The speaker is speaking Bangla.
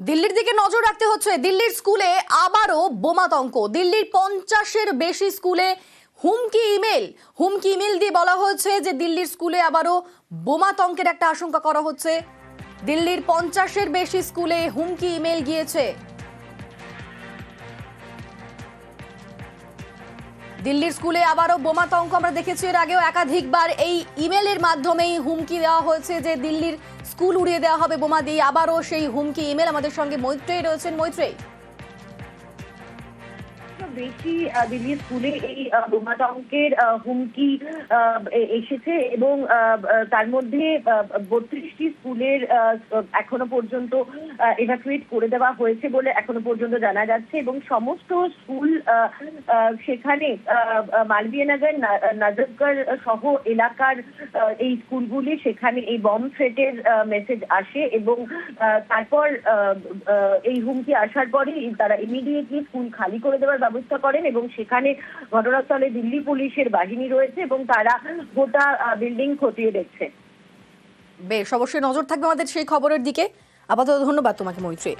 দিল্লির দিকে নজর রাখতে হচ্ছে। দিল্লির স্কুলে আবারও বোমাতঙ্ক। দিল্লির পঞ্চাশের বেশি স্কুলে হুমকি ইমেল। হুমকি ইমেল দিয়ে বলা হয়েছে যে দিল্লির স্কুলে আবারও বোমাতঙ্কের একটা আশঙ্কা করা হচ্ছে। দিল্লির পঞ্চাশের বেশি স্কুলে হুমকি ইমেল গিয়েছে। দিল্লির স্কুলে আবারও বোমাতঙ্ক আমরা দেখেছি। এর আগেও একাধিকবার এই ইমেলের মাধ্যমেই হুমকি দেওয়া হয়েছে যে দিল্লির স্কুল উড়িয়ে দেওয়া হবে বোমা দিয়ে আবারও সেই হুমকি ইমেল আমাদের সঙ্গে মৈত্রেই রয়েছেন। মৈত্রেয়ী। বেশি আহ, দিল্লির স্কুলে এই বোমাতঙ্কের হুমকি এসেছে এবং তার মধ্যে বত্রিশটি স্কুলের এখনও পর্যন্ত এভাকুয়েট করে দেওয়া হয়েছে বলে এখনও পর্যন্ত জানা যাচ্ছে এবং সমস্ত স্কুল সেখানে মালবিয়ানগর না- নাজফগড় সহ এলাকার এই স্কুলগুলি সেখানে এই বম থ্রেটের মেসেজ আসে এবং তারপর এই হুমকি আসার পরে তারা ইমিডিয়েটলি স্কুল খালি করে দেওয়ার ব্যবস্থা করেন এবং সেখানে ঘটনাস্থলে দিল্লি পুলিশের বাহিনী রয়েছে এবং তারা গোটা বিল্ডিং খতিয়ে দেখছে। বেশ, অবশ্যই নজর থাকবে আমাদের সেই খবরের দিকে। আপাতত ধন্যবাদ তোমাকে মৈত্রী।